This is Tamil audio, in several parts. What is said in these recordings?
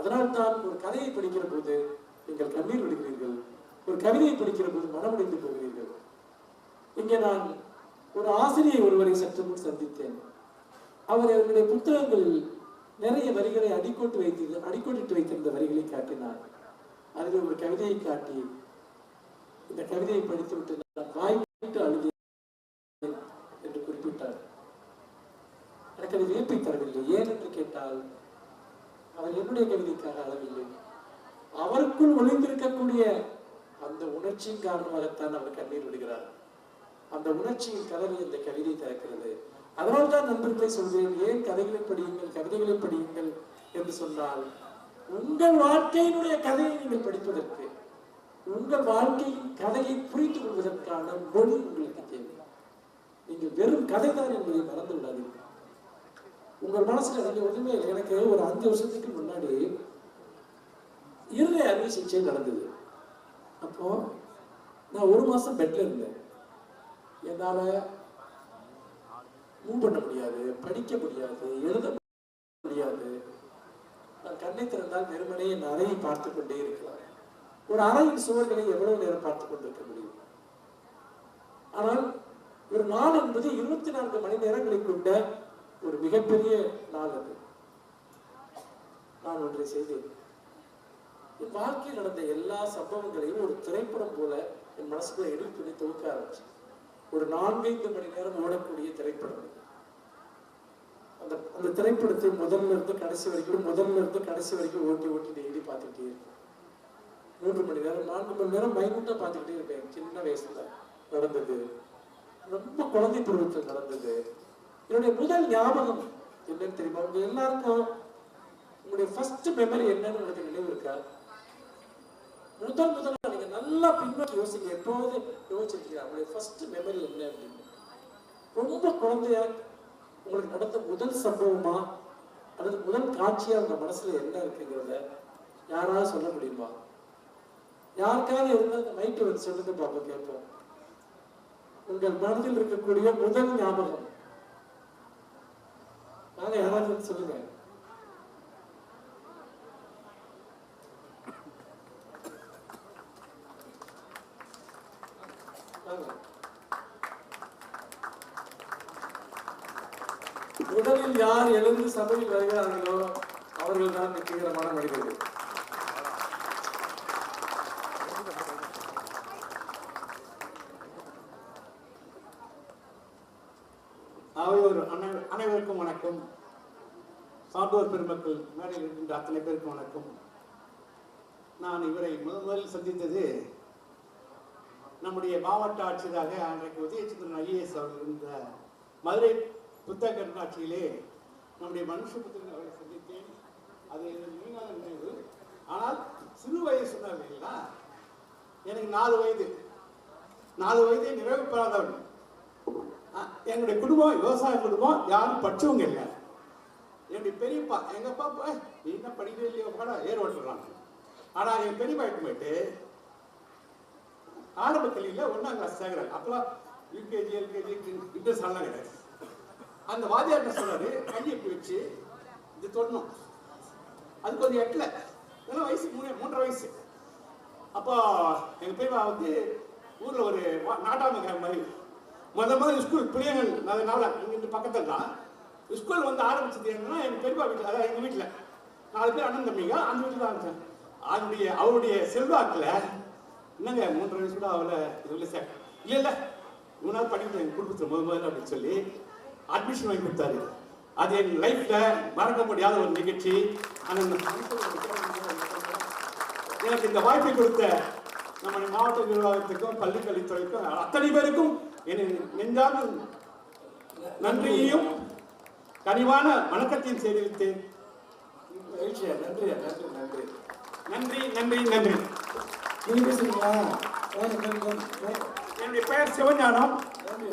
அதனால் தான் ஒரு கதையை படிக்கிற போது நீங்கள் கண்ணீர் விடுகிறீர்கள் ஒரு கவிதையை படிக்கிற போது மனமுடைந்து போகிறீர்கள். இங்கே நான் ஒரு ஆசிரியை ஒருவரை சற்று முன் சந்தித்தேன். அவர் அவருடைய புத்தகங்கள் நிறைய வரிகளை அடிக்கோட்டு வைத்து அடிக்கோட்டிட்டு வைத்திருந்த வரிகளை காட்டினார். அதில் ஒரு கவிதையை காட்டி இந்த கவிதையை படித்துவிட்டு நான் வாய்விட்டு அழுதேன் என்று குறிப்பிட்டார். எனக்கு அது வியப்பை தரவில்லை. ஏன் என்று கேட்டால் அவர் என்னுடைய கவிதைக்காக அளவில்லை. அவருக்குள் ஒளிந்திருக்கக்கூடிய அந்த உணர்ச்சியின் காரணமாகத்தான் அவர் கண்ணீர் விடுகிறார். அந்த உணர்ச்சியின் கதவை இந்த கவிதை திறக்கிறது. அதனால்தான் நண்பர்களை சொல்கிறேன் ஏன் கதைகளை படியுங்கள் கவிதைகளை படியுங்கள் என்று சொன்னால் உங்கள் வாழ்க்கையினுடைய கதையை நீங்கள் படிப்பதற்கு உங்கள் வாழ்க்கையின் கதையை புரிந்து கொள்வதற்கான மொழி உங்களுக்கு தேவை. நீங்கள் வெறும் கதைதான் என்பதை மறந்து விடாதீர்கள். உங்கள் மனசுல நீங்க ஒண்ணுமே இல்லை. எனக்கு ஒரு அஞ்சு வருஷத்துக்கு முன்னாடி இருதய அறுவை சிகிச்சை நடந்தது. அப்போ நான் ஒரு மாசம் பெட்ல இருந்தேன். என்னால மூவ் பண்ண முடியாது படிக்க முடியாது எழுத முடியாது. நான் கண்ணை திறந்தால் வெறுமனே என் அறையை பார்த்து கொண்டே இருக்கலாம். ஒரு அறையின் சுவர்களை எவ்வளவு நேரம் பார்த்து கொண்டிருக்க முடியும்? ஆனால் ஒரு நாள் என்பது இருபத்தி நான்கு மணி நேரங்களை கொண்ட ஒரு மிகப்பெரிய நாள் அது. நான் ஒன்றை செய்தேன் என் வாழ்க்கையில் நடந்த எல்லா சம்பவங்களையும் ஒரு திரைப்படம் போல என் மனசுக்குள்ள எடிட் பண்ணி துவக்க ஆரம்பிச்சு ஒரு நான்கைந்து மணி நேரம் ஓடக்கூடிய திரைப்படம் அந்த அந்த திரைப்படத்தை முதல்ல இருந்து கடைசி வரைக்கும் முதல்ல இருந்து கடைசி வரைக்கும் ஓட்டி ஓட்டி டெய்லி பார்த்துக்கிட்டே இருப்பேன். மூன்று மணி நேரம் நான்கு மணி நேரம் மைனூட்டா பார்த்துக்கிட்டே இருப்பேன். சின்ன வயசுல நடந்தது. ரொம்ப குழந்தை பருவத்தில் நடந்தது. என்னுடைய முதல் ஞாபகம் என்னன்னு தெரியுமா? உங்க எல்லாருக்கும் உங்களுடைய ஃபர்ஸ்ட் மெமரி என்னன்னு உங்களுக்கு நினைவு இருக்கா? முதல் முதல்ல நீங்க நல்லா பின்னோக்கி யோசிங்க எப்போது யோசிச்சிருக்கீங்க? உங்களுடைய ஃபர்ஸ்ட் மெமரி என்ன அப்படின்னு. ரொம்ப குழந்தைய உங்களுக்கு நடந்த முதல் சம்பவமா அல்லது முதல் காட்சியா உங்க மனசுல என்ன இருக்குங்கிறத யாராவது சொல்ல முடியுமா? யாருக்காவது இருந்தால் அந்த மைக்கை வந்து சொல்லுங்க பாப்போம் கேட்போம். உங்கள் மனதில் இருக்கக்கூடிய முதல் ஞாபகம். வாங்க யாராவது வந்து சொல்லுங்க வாங்க. முதலில் யார் எழுந்து சபையில் வருகிறார்களோ அவர்கள் தான் வெற்றிகரமான மனிதர்கள் ஆகியோர் அனை- அனைவருக்கும் வணக்கம் சான்றோர் பெருமக்கள் மேடையில் இருக்கின்ற அத்தனை பேருக்கு வணக்கம். நான் இவரை முதன் முதலில் சந்தித்தது நம்முடைய மாவட்ட ஆட்சியராக அன்றைக்கு உதயச்சந்திரன் ஐஏஎஸ் அவர்கள் இருந்த மதுரை புத்தக கண்காட்சியிலே நம்முடைய மனுஷபுத்திரன் அவரை சந்தித்தேன். அது எனக்கு நீங்காத நினைவு. ஆனால் சிறு வயது சொன்னார் இல்லைங்களா? எனக்கு நாலு வயது. நாலு வயதை நிறைவு பெறாதவன். என்னுடைய குடும்பம் விவசாய குடும்பம் யாரும் படிச்சவங்க இல்லை. என்னுடைய பெரியப்பா எங்க அப்பா போய் நீ என்ன படிக்கவே இல்லையோ கூட ஏர் ஓட்டுறாங்க ஆனா என் பெரியப்பா எட்டு போயிட்டு ஆரம்ப கல்வியில ஒன்னாம் கிளாஸ் சேர்க்கிறாங்க அப்பெல்லாம் யூகேஜி எல்கேஜி இன்ட்ரெஸ்ட் எல்லாம் கிடையாது. அந்த வாத்தியார் என்ன சொன்னாரு கையை இப்படி வச்சு இது தொடணும். அது கொஞ்சம் எட்டல. இதெல்லாம் வயசு மூணு மூன்றரை வயசு. அப்போ எங்க பெரியவா வந்து ஊர்ல ஒரு வா- நாட்டாம மாதிரி. முத முதல்ல ஸ்கூல் பிள்ளைங்கள் அதனால இங்க இந்த பக்கத்துல தான் ஸ்கூல் வந்து ஆரம்பிச்சது என்னன்னா எங்க பெரியப்பா வீட்டில் அதாவது எங்கள் வீட்டில் நாலு பேர் அண்ணன் தம்பிங்க அந்த வீட்டில் தான் இருந்தேன். அதனுடைய அவருடைய செல்வாக்கில் என்னங்க மூன்றரை வயசு கூட அவளை இதுல சார். இல்லை இல்ல. படிக்கிறேன் எங்கள் குடும்பத்தில் முதல் முதல்ல அப்படின்னு சொல்லி அட்மிஷன் வாங்கி கொடுத்தாரு. அது என் லைஃப்ல மறக்க முடியாத ஒரு நிகழ்ச்சி. அந்த எனக்கு இந்த வாய்ப்பை கொடுத்த நம்ம மாவட்ட நிர்வாகத்துக்கும் பள்ளி கல்வித்துறைக்கும் அத்தனை பேருக்கும் எனக்கு நெஞ்சார்ந்த நன்றியையும் கனிவான வணக்கத்தையும் செய்துவிட்டேன் மகிழ்ச்சியா? நன்றியா? நன்றி நன்றி. நன்றி நன்றி நன்றி. நீங்க பேசுறீங்களா. என்னுடைய பெயர் சிவஞானம்.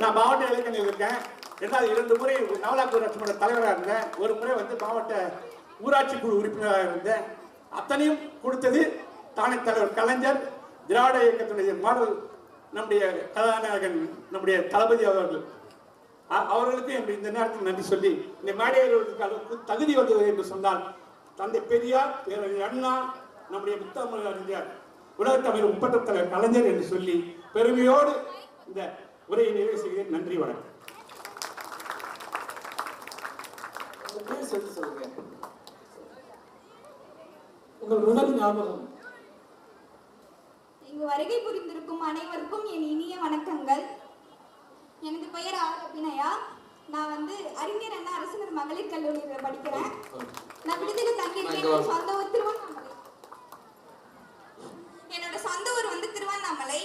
நான் மாவட்ட இலக்கணில் இருக்கேன். ரெண்டாவது இரண்டு முறை நவலாக்கு ஊராட்சி மன்ற தலைவராக இருந்தேன். ஒரு முறை வந்து மாவட்ட ஊராட்சி குழு உறுப்பினராக இருந்தேன். அத்தனையும் கொடுத்தது தானே தலைவர் கலைஞர் திராவிட இயக்கத்தினுடைய மாடல் நம்முடைய கதாநாயகன் நம்முடைய தளபதி அவர்கள். அவர்களுக்கு என்னுடைய இந்த நேரத்தில் நன்றி சொல்லி இந்த மேடையில் அளவுக்கு தகுதி வந்தது என்று சொன்னால் தந்தை பெரியார் பேரறிஞர் அண்ணா நம்முடைய முத்தமிழ் அறிஞர் உலகத் தமிழ் முப்பட்ட தலைவர் கலைஞர் என்று சொல்லி பெருமையோடு இந்த உரையை நிறைவு செய்கிறேன். நன்றி வணக்கம். உங்கள் முதல் ஞாபகம். இங்கு வருகை புரிந்திருக்கும் அனைவருக்கும் என் இனிய வணக்கங்கள். எனது பெயர் ஆர் அபிநயா. நான் வந்து அறிஞர் அண்ணா அரசினர் மகளிர் கல்லூரியில் படிக்கிறேன். நான் விடுதலை தங்கியிருக்கேன். சொந்த ஊர் திருவண்ணாமலை என்னோட சொந்த ஊர் வந்து திருவண்ணாமலை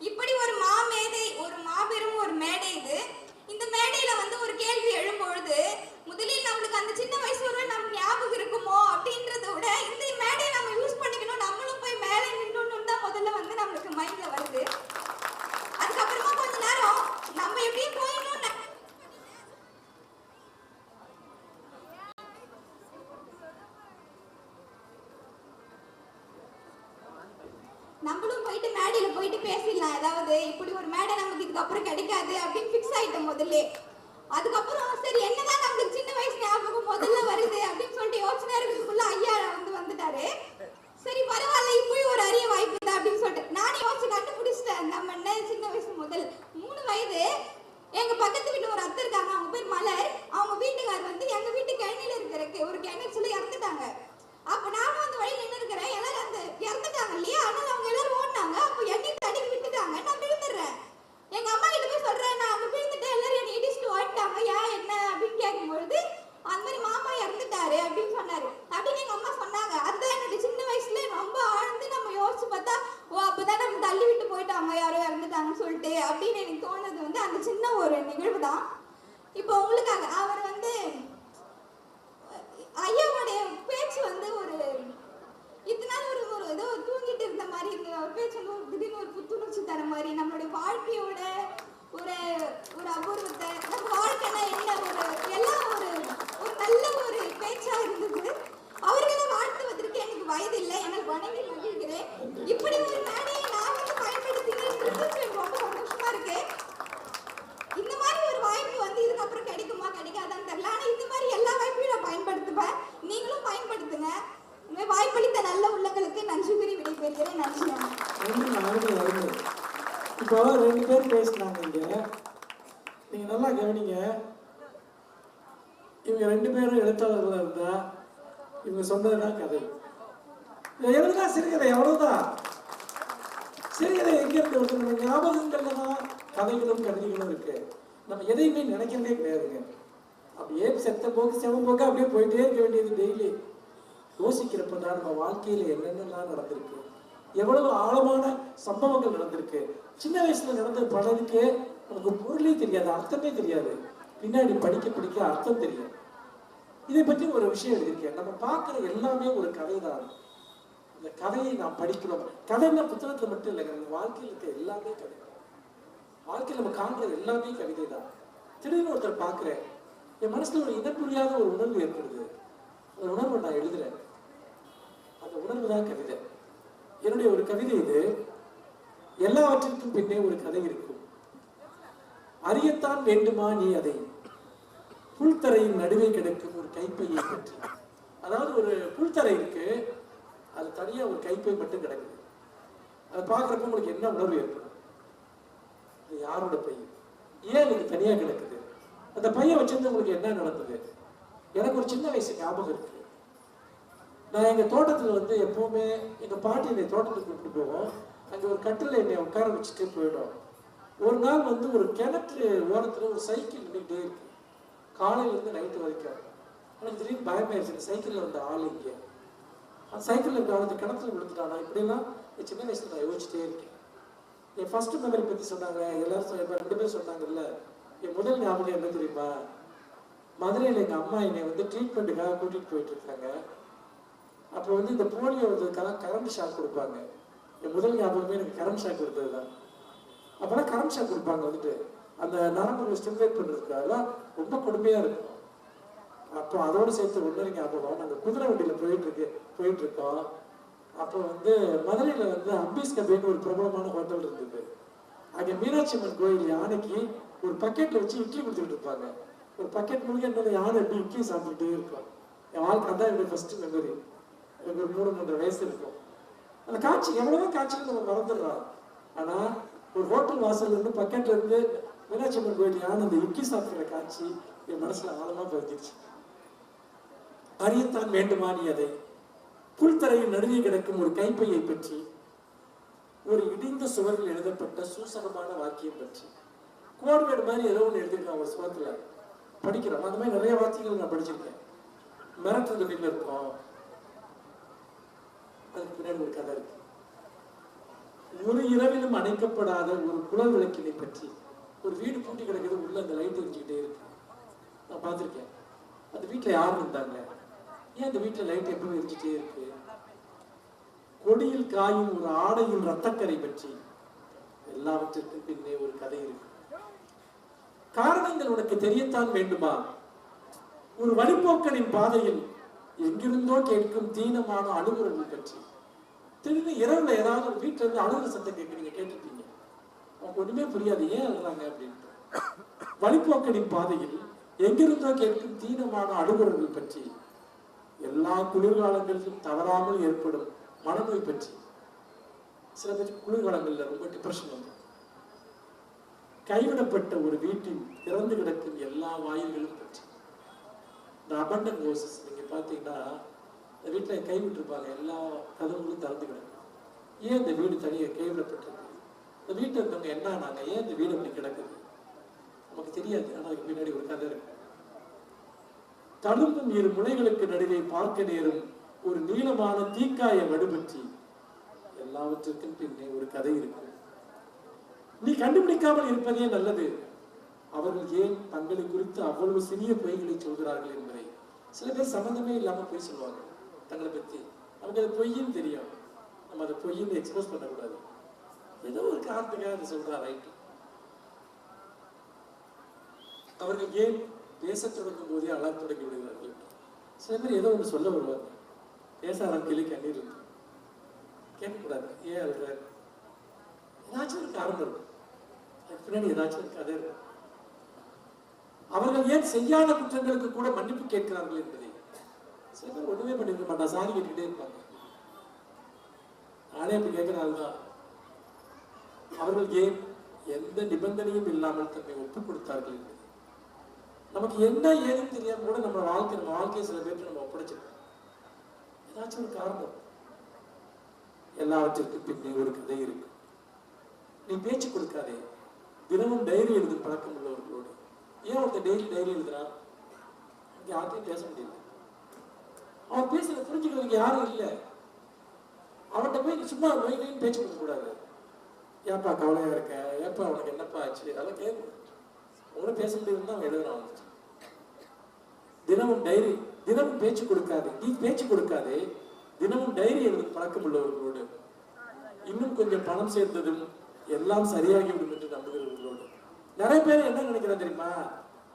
இப்படி ஒரு மாமேதை ஒரு மாபெரும் ஒரு மேடை இது இந்த மேடையில வந்து ஒரு கேள்வி எழும்பொழுது முதலில் நம்மளுக்கு அந்த சின்ன வயசு ஒரு நம்ம ஞாபகம் இருக்குமோ அப்படின்றத விட இந்த மேடையை நம்ம யூஸ் பண்ணிக்கணும் நம்மளும் போய் மேலே நின்னோம்னு தான் முதல்ல வந்து நம்மளுக்கு மைண்ட்ல வருது அதுக்கப்புறமா கொஞ்ச நேரம் நம்ம எப்படியும் போயிடணும் நம்மளும் போயிட்டு மேடையில் போயிட்டு பேசிடலாம். ஏதாவது இப்படி ஒரு மேடை நமக்கு இதுக்கப்புறம் கிடைக்காது அப்படின்னு ஃபிக்ஸ் ஆயிட்டோம் முதல்ல. அதுக்கப்புறம் சரி என்னதான் நம்மளுக்கு சின்ன வயசு ஞாபகம் முதல்ல வருது அப்படின்னு சொல்லிட்டு யோசனை இருக்கிறதுக்குள்ள ஐயா வந்து வந்துட்டாரு. சரி பரவாயில்ல இப்படி ஒரு அரிய வாய்ப்பு தான் அப்படின்னு சொல்லிட்டு நானே யோசிச்சு கண்டுபிடிச்சிட்டேன். நம்ம என்ன சின்ன வயசு முதல்? மூணு வயது. எங்க பக்கத்து வீட்டு ஒரு அத்தை இருக்காங்க அவங்க பேர் மலர். அவங்க வீட்டுக்கார் வந்து எங்க வீட்டு கிணநில இருக்கிற ஒரு கிணறு சொல்லி இறந்துட்டாங்க. அப்ப நானும் அந்த வழியில் நின்று இருக்கிறேன் எல்லாரும் அந்த இறந்துட்டாங்க இல்லையா? அதனால அவங்க எல்லாரும் ஓடினாங்க அப்ப என்னையும் தடுக்கி விட்டுட்டாங்க நான் விழுந்துடுறேன் எங்க அம்மா கிட்ட போய் சொல்றேன் நான் அங்க விழுந்துட்டு எல்லாரும் என்னை இடிச்சுட்டு ஓடிட்டாங்க. ஏன் என்ன அப்படின்னு கேட்கும்பொழுது அந்த மாதிரி மாமா இறந்துட்டாரு அப்படின்னு சொன்னாரு. அப்படின்னு எங்க அம்மா சொன்னாங்க. அதுதான் என்னோட சின்ன வயசுல ரொம்ப ஆழ்ந்து நம்ம யோசிச்சு பார்த்தா ஓ அப்பதான் நம்ம தள்ளி விட்டு போயிட்டாங்க யாரோ இறந்துட்டாங்கன்னு சொல்லிட்டு அப்படின்னு எனக்கு தோணுது வந்து அந்த சின்ன ஒரு நிகழ்வு தான். இப்போ உங்களுக்காக அவர் வந்து ஐயாவுடைய பேச்சு வந்து ஒரு இத்தனை ஒரு ஒரு ஏதோ மாதிரி இருந்தது அவர் பேச்சு வந்து திடீர்னு ஒரு புத்துணர்ச்சி தர மாதிரி நம்மளுடைய வாழ்க்கையோட ஒரு ஒரு அபூர்வத்தை நம்ம வாழ்க்கைனா என்ன? ஒரு எல்லாம் ஒரு ஒரு நல்ல ஒரு பேச்சா இருந்தது அவர்களை வாழ்த்துவதற்கு எனக்கு வயது இல்லை எனக்கு வணங்கி மகிழ்கிறேன் இப்படி ஒரு மேடையை நான் வந்து பயன்படுத்தினது எனக்கு ரொம்ப சந்தோஷமா இருக்கு இந்த மாதிரி ஒரு வாய்ப்பு வந்து இதுக்கப்புறம் கிடைக்குமா கிடைக்காதான்னு தெரியல ஆனா இந்த மாதிரி எல்லா வாய்ப்பையும் நான் பயன்படுத்துவேன் நீங்களும் பயன்படுத்துங்க இந்த மாதிரி வாய்ப்பளித்த நல்ல உள்ளங்களுக்கு நன்றி கூறி விடைபெறுகிறேன் நன்றி அண்ணா. ரெண்டு அருமை அருமை இப்போ ரெண்டு பேர் பேசினாங்க இங்க நீங்க நல்லா கவனிங்க. இவங்க ரெண்டு பேரும் எழுத்தாளர்களா இருந்தா இவங்க சொன்னதுதான் கதை. இதை எழுதுனா சிறுகதை எவ்வளவுதான் சிறுகதை எங்க இருந்து வருது நம்ம ஞாபகங்கள்ல தான் கதைகளும் கவிதைகளும் இருக்கு. நம்ம எதையுமே நினைக்கிறதே கிடையாதுங்க. அப்படியே செத்த போக்கு செவ போக்கு அப்படியே போயிட்டே இருக்க வேண்டியது டெய்லி யோசிக்கிறப்ப தான் நம்ம வாழ்க்கையில என்னென்னலாம் நடந்திருக்கு. எவ்வளவு ஆழமான சம்பவங்கள் நடந்திருக்கு. சின்ன வயசுல நடந்த பலருக்கு நமக்கு பொருளே தெரியாது அர்த்தமே தெரியாது. பின்னாடி படிக்க படிக்க அர்த்தம் தெரியும் இதை பற்றி ஒரு விஷயம் எழுதியிருக்கேன். நம்ம பார்க்குற எல்லாமே ஒரு கதை தான் இந்த கதையை நாம் படிக்கிறோம். கதைன்னா புத்தகத்தில் மட்டும் இல்லைங்க நம்ம வாழ்க்கையில் இருக்க எல்லாமே கதை. வாழ்க்கையில் நம்ம காண்றது எல்லாமே கவிதை தான் திடீர்னு ஒருத்தர் பார்க்குறேன் என் மனசில் ஒரு இனம் புரியாத ஒரு உணர்வு ஏற்படுது. அந்த உணர்வை நான் எழுதுறேன். அந்த உணர்வு தான் கவிதை. என்னுடைய ஒரு கவிதை இது. எல்லாவற்றிற்கும் பின்னே ஒரு கதை இருக்கும். அறியத்தான் வேண்டுமா நீ அதை? புல்தரையின் நடுவே கிடக்கும் ஒரு கைப்பையை பற்றி. அதாவது ஒரு புல்தரை இருக்கு அது தனியா ஒரு கைப்பை மட்டும் கிடக்குது. அதை பார்க்குறப்ப உங்களுக்கு என்ன உணர்வு ஏற்படும்? அது யாரோட பை ஏன் இது தனியா கிடக்குது? அந்த பையன் வச்சிருந்து உங்களுக்கு என்ன நடந்தது? எனக்கு ஒரு சின்ன வயசு ஞாபகம் இருக்கு. நான் எங்க தோட்டத்துல வந்து எப்பவுமே எங்க பாட்டி என்னை தோட்டத்துக்கு கூப்பிட்டு போவோம். அங்க ஒரு கட்டில என்னை உட்கார வச்சுட்டு போயிடும் ஒரு நாள் வந்து ஒரு கிணற்று ஓரத்தில் ஒரு சைக்கிள் நின்றுட்டே இருக்கு. காலையிலேருந்து நைட்டு வரைக்கும். எனக்கு திடீர்னு பயமாயிருச்சு. சைக்கிளில் வந்த ஆள் இங்கே. அந்த சைக்கிளில் இருக்க அந்த கிணத்துல விழுந்துட்டானா இப்படிலாம் என் சின்ன வயசுல நான் யோசிச்சுட்டே இருக்கேன். என் ஃபர்ஸ்ட் மெமரி பற்றி சொன்னாங்க. எல்லாரும் சொ- ரெண்டு பேர் சொன்னாங்கல்ல. என் முதல் ஞாபகம் என்ன தெரியுமா? மதுரையில் எங்கள் அம்மா என்னை வந்து ட்ரீட்மெண்ட்டுக்காக கூட்டிகிட்டு போயிட்டு இருக்காங்க அப்போ வந்து இந்த போலியோ வந்ததுக்காக கரண்ட் ஷாக் கொடுப்பாங்க. என் முதல் ஞாபகமே எனக்கு கரண்ட் ஷாக் கொடுத்தது தான் அப்போல்லாம் கரண்ட் ஷாக் கொடுப்பாங்க வந்துட்டு. அந்த நரம்புகளை ஸ்டிமுலேட் பண்ணுறதுக்கு அதெல்லாம் ரொம்ப கொடுமையாக இருக்கும். அப்போ அதோடு சேர்த்து ஒன்று ஞாபகம் நாங்கள் குதிரை வண்டியில் போயிட்டு இருக்கு போயிட்டு இருக்கோம் அப்போ வந்து மதுரையில் வந்து அம்பீஸ் கபேன்னு ஒரு பிரபலமான ஹோட்டல் இருந்தது. அங்கே மீனாட்சி அம்மன் கோயில் யானைக்கு ஒரு பக்கெட்டில் வச்சு இட்லி கொடுத்துட்டு இருப்பாங்க. ஒரு பக்கெட் முழுக்க யானை எப்படி இட்லி சாப்பிட்டுட்டே இருக்கும். என் வாழ்க்கை தான் என்னுடைய ஃபர்ஸ்ட் மெமரி எனக்கு ஒரு மூணு மூன்றரை வயசு இருக்கும். அந்த காட்சி எவ்வளவோ காட்சிகள் நம்ம மறந்துடுறோம் ஆனா ஒரு ஹோட்டல் வாசல்ல இருந்து பக்கெட்ல இருந்து மீனாட்சி அம்மன் கோயில் அந்த இட்லி சாப்பிட்ற காட்சி என் மனசுல ஆழமா பதிஞ்சிருச்சு. அறியத்தான் வேண்டுமா நீ அதை? புல்தரையில் நடுவே கிடக்கும் ஒரு கைப்பையை பற்றி ஒரு இடிந்த சுவரில் எழுதப்பட்ட சூசகமான வாக்கியம் பற்றி. கோர்வேடு மாதிரி ஏதோ ஒன்று எழுதியிருக்கான் ஒரு சுவத்துல. படிக்கிறோம் அந்த மாதிரி நிறைய வார்த்தைகள் நான் படிச்சிருக்கேன். மிரட்டுறது தொகையில் இருக்கும்? அதுக்கு பின்னாடி ஒரு கதை இருக்கு. ஒரு இரவிலும் அணைக்கப்படாத ஒரு குழல் விளக்கினை பற்றி ஒரு வீடு பூட்டி கிடக்குது உள்ள அந்த லைட் எரிஞ்சுக்கிட்டே இருக்கு. நான் பார்த்திருக்கேன். அந்த வீட்டுல யார் இருந்தாங்க? ஏன் அந்த வீட்டுல லைட் எப்பவும் எரிஞ்சுட்டே இருக்கு? கொடியில் காயும் ஒரு ஆடையின் ரத்தக்கரை பற்றி எல்லாவற்றிற்கும் பின்னே ஒரு கதை இருக்கு. காரணங்கள் உனக்கு தெரியத்தான் வேண்டுமா? ஒரு வழிபோக்கனின் பாதையில் எங்கிருந்தோ கேட்கும் தீனமான அழுகுறல்கள் பற்றி. திடீர்னு இரவுல ஏதாவது ஒரு வீட்டுல இருந்து அழுகிற சத்தம் கேட்க நீங்க கேட்டிருப்பீங்க. ஒண்ணுமே புரியாது ஏன் அழுறாங்க அப்படின்ட்டு. வழிபோக்கனின் பாதையில் எங்கிருந்தோ கேட்கும் தீனமான அழுகுறல்கள் பற்றி எல்லா குளிர்காலங்களிலும் தவறாமல் ஏற்படும் மனநோய் பற்றி. சில பேருக்கு குளிர்காலங்கள்ல ரொம்ப டிப்ரெஷன் வந்து கைவிடப்பட்ட ஒரு வீட்டின் திறந்து கிடக்கும் எல்லா வாயில்களும் பற்றி. இந்த அபண்டன் கோசஸ் நீங்க பாத்தீங்கன்னா இந்த வீட்டுல கைவிட்டிருப்பாங்க எல்லா கதவுகளும் திறந்து கிடக்கும். ஏன் இந்த வீடு தனியாக கைவிடப்பட்டிருக்கு இந்த வீட்டில் இருந்தவங்க என்ன ஆனாங்க ஏன் இந்த வீடு அப்படி கிடக்குது? நமக்கு தெரியாது. ஆனா அதுக்கு பின்னாடி ஒரு கதை இருக்கு. தழும்பும் இரு முனைகளுக்கு நடுவே பார்க்க நேரும் ஒரு நீளமான தீக்காய வடுபற்றி. எல்லாவற்றிற்கும் பின்னே ஒரு கதை இருக்கு. நீ கண்டுபிடிக்காமல் இருப்பதே நல்லது. அவர்கள் ஏன் தங்களை குறித்து அவ்வளவு சிறிய பொய்களை சொல்கிறார்கள் என்பதை? சில பேர் சம்பந்தமே இல்லாமல் போய் சொல்லுவாங்க. தங்களை பத்தி. நமக்கு அது பொய்ன்னு தெரியும் நம்ம அதை பொய்ன்னு எக்ஸ்போஸ் பண்ணக்கூடாது. ஏதோ ஒரு காரணத்துக்காக அதை சொல்றா ரைட் அவர்கள் ஏன் பேச தொடங்கும் போதே அழ தொடங்கி விடுகிறார்கள்? சில பேர் ஏதோ ஒன்று சொல்ல வருவாங்க. பேச ஆரம்பிக்கலே கண்ணீர் இருக்கு கேட்கக்கூடாது. ஏன் அழுற ஏதாச்சும் ஒரு காரணம் இருக்கும். அதுக்கு பின்னாடி ஏதாச்சும் ஒரு கதை இருக்கும். அவர்கள் ஏன் செய்யாத குற்றங்களுக்கு கூட மன்னிப்பு கேட்கிறார்கள் என்பதை சில பேர் ஒண்ணுமே பண்ணிருக்க மாட்டான் சாரி கேட்டுக்கிட்டே இருப்பாங்க. நானே இப்ப கேட்கிறாள் தான் அவர்கள் ஏன் எந்த நிபந்தனையும் இல்லாமல் தன்னை ஒப்புக் கொடுத்தார்கள் என்பது நமக்கு என்ன ஏதுன்னு தெரியாம கூட நம்ம வாழ்க்கை நம்ம வாழ்க்கையை சில பேருக்கு நம்ம ஒப்படைச்சிருக்கோம். ஏதாச்சும் ஒரு காரணம். எல்லாவற்றிற்கும் பின்னே ஒரு கதை இருக்கு. நீ பேச்சு கொடுக்காதே. தினமும் டைரி எழுதும் பழக்கம் உள்ளவர்களோடு. ஏன் ஒருத்தர் டெய்லி டைரி எழுதுறான்? இங்க யார்கிட்டயும் பேச முடியல. அவன் பேசுறத புரிஞ்சுக்கிறதுக்கு யாரும் இல்லை. அவன்கிட்ட போய் சும்மா நோய்களையும் பேச்சு கொடுக்க கூடாது. ஏன்பா கவலையா இருக்க? ஏப்பா உனக்கு என்னப்பா ஆச்சு? அதெல்லாம் கேட்கணும் உங்களை பேச முடியும்னு அவன் எழுதுறான் தினமும் டைரி தினமும் பேச்சு கொடுக்காது. நீ பேச்சு கொடுக்காது. தினமும் டைரி எழுதும் பழக்கம் உள்ளவர்களோடு. இன்னும் கொஞ்சம் பணம் சேர்த்ததும் எல்லாம் சரியாகிவிடும் என்று நம்புகிறவர்களோடு. நிறைய பேர் என்ன நினைக்கிறேன் தெரியுமா?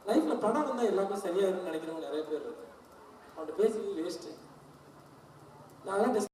லைஃப்ல பணம் வந்தா எல்லாமே சரியாயிரும்னு நினைக்கிறவங்க நிறைய பேர் இருக்கு அவன்கிட்ட பேசி வேஸ்ட் நான்